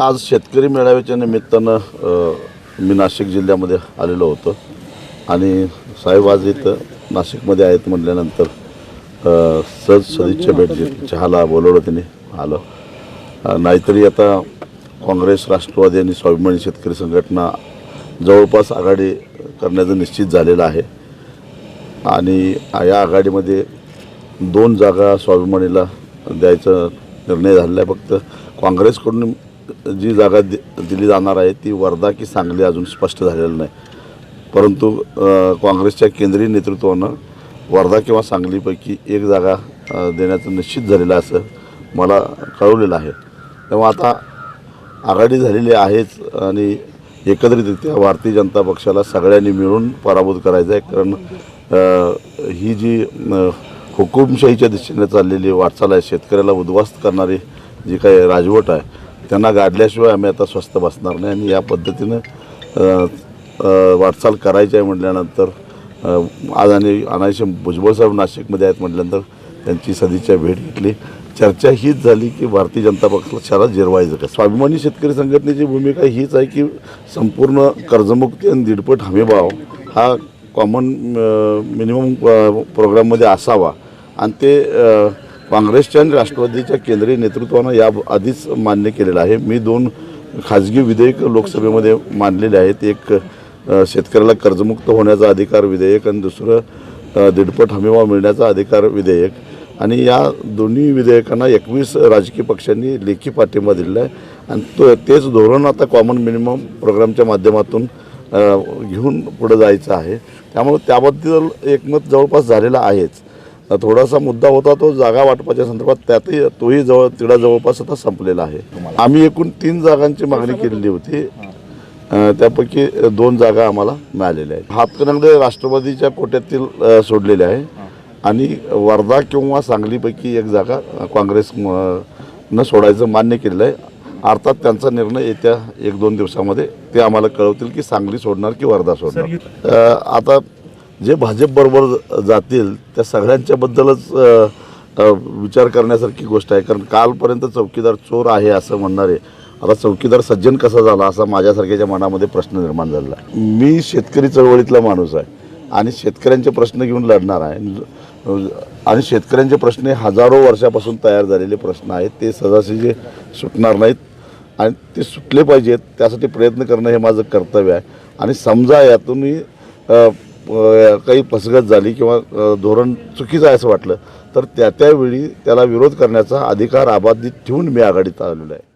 आज शेतकरी मेळाव्याच्या निमित्तानं मी नाशिक जिल्ह्यामध्ये आलेलो होतो. आणि साहेब आज इथं नाशिकमध्ये आहेत म्हटल्यानंतर सहज सदिच्छा भेट घेतली चहाला बोलवलं त्यांनी आलं. नाहीतरी आता काँग्रेस राष्ट्रवादी आणि स्वाभिमानी शेतकरी संघटना जवळपास आघाडी करण्याचं निश्चित झालेलं आहे. आणि या आघाडीमध्ये दोन जागा स्वाभिमानीला द्यायचा निर्णय झालेला आहे. फक्त काँग्रेसकडून जी जागा दि दिली जाणार आहे ती वर्धा की सांगली अजून स्पष्ट झालेलं नाही. परंतु काँग्रेसच्या केंद्रीय नेतृत्वानं वर्धा किंवा सांगलीपैकी एक जागा देण्याचं निश्चित झालेलं असं मला कळवलेलं आहे. तेव्हा आता आघाडी झालेली आहेच आणि एकत्रितरित्या भारतीय जनता पक्षाला सगळ्यांनी मिळून पराभूत करायचं आहे कारण ही जी हुकुमशाहीच्या दिशेने चाललेली वाटचाल आहे शेतकऱ्याला उद्ध्वस्त करणारी जी काही राजवट आहे त्यांना गाडल्याशिवाय आम्ही आता स्वस्त बसणार नाही आणि या पद्धतीनं वाटचाल करायची आहे म्हटल्यानंतर आज आणि अनायशे भुजबळ साहेब नाशिकमध्ये आहेत म्हटल्यानंतर त्यांची सदिच्छा भेट घेतली. चर्चा हीच झाली की भारतीय जनता पक्षाला जिरवायचं का स्वाभिमानी शेतकरी संघटनेची भूमिका हीच आहे की संपूर्ण कर्जमुक्ती आणि दीडपट हमीभाव हा कॉमन मिनिमम प्रोग्राममध्ये असावा. आणि ते काँग्रेसच्या आणि राष्ट्रवादीच्या केंद्रीय नेतृत्वानं या आधीच मान्य केलेलं आहे. मी दोन खाजगी विधेयक लोकसभेमध्ये मांडलेले आहेत. एक शेतकऱ्याला कर्जमुक्त होण्याचा अधिकार विधेयक आणि दुसरं दीडपट हमीभाव मिळण्याचा अधिकार विधेयक. आणि या दोन्ही विधेयकांना एकवीस राजकीय पक्षांनी लेखी पाठिंबा दिलेला आहे. आणि तो तेच धोरण आता कॉमन मिनिमम प्रोग्रामच्या माध्यमातून घेऊन पुढं जायचं आहे. त्यामुळे त्याबद्दल एकमत जवळपास झालेलं आहेच. थोडासा मुद्दा होता तो जागा वाटपाच्या संदर्भात. त्यातही तोही जवळ तिडा जवळपास आता संपलेला आहे. आम्ही एकूण तीन जागांची मागणी केलेली होती. त्यापैकी दोन जागा आम्हाला मिळालेल्या आहेत. हातकणंगले राष्ट्रवादीच्या कोट्यातील सोडलेले आहे. आणि वर्धा किंवा सांगलीपैकी एक जागा अ, काँग्रेस म, न सोडायचं मान्य केलेलं आहे. अर्थात त्यांचा निर्णय येत्या एक दोन दिवसामध्ये ते आम्हाला कळवतील की सांगली सोडणार की वर्धा सोडणार. आता जे भाजपबरोबर जातील त्या सगळ्यांच्याबद्दलच विचार करण्यासारखी गोष्ट आहे. कारण कालपर्यंत चौकीदार चोर आहे असं म्हणणारे आता चौकीदार सज्जन कसा झाला असा माझ्यासारख्याच्या मनामध्ये प्रश्न निर्माण झालेला आहे. मी शेतकरी चळवळीतला माणूस आहे आणि शेतकऱ्यांचे प्रश्न घेऊन लढणार आहे. आणि शेतकऱ्यांचे प्रश्न हे हजारो वर्षापासून तयार झालेले प्रश्न आहेत. ते सदाशिजे सुटणार नाहीत आणि ते सुटले पाहिजेत. त्यासाठी प्रयत्न करणं हे माझं कर्तव्य आहे. आणि समजा यातून मी काही फसगत झाली किंवा धोरण चुकीचं आहे असं वाटलं तर त्या त्यावेळी त्याला विरोध करण्याचा अधिकार आबाधित ठेवून मी आघाडीत आलेलो आहे.